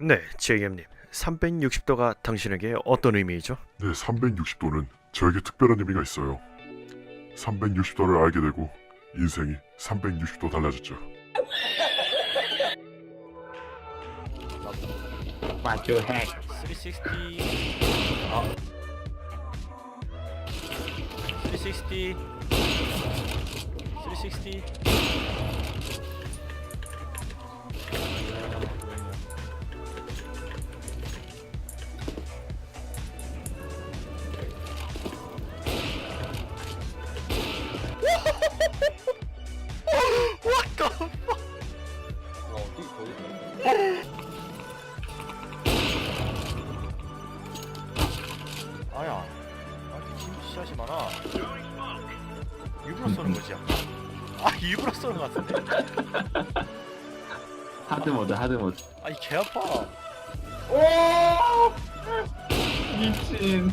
네, 제이엠님. 360도가 당신에게 어떤 의미이죠? 네, 360도는 저에게 특별한 의미가 있어요. 360도를 알게 되고 인생이 360도 달라졌죠. Watch your head. 360아360 360 아야 아니 팀샷이 많아 일부러 쏘는 거지 아 일부러 쏘는 거 같은데 하드 모드, 하드 모드. 아니 개 아파 오! 미친.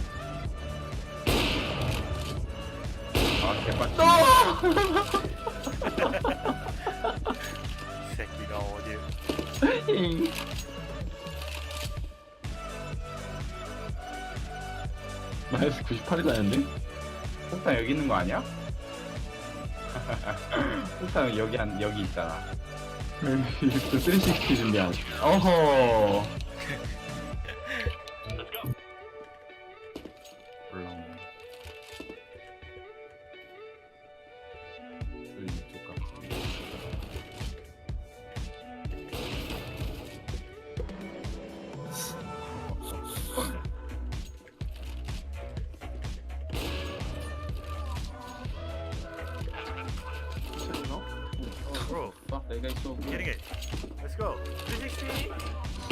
아, 개빡치. 새끼가 어디 마이너스 98이 나는데? 폭탄 여기 있는 거 아니야? 폭탄 여기 한 여기 있잖아. 또360 준비한. 어허. That guy's so good. getting it. Let's go. 360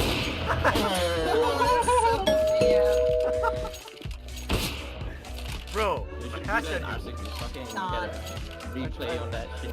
bro We I should do passed that that R6 just fucking get a replay on that shit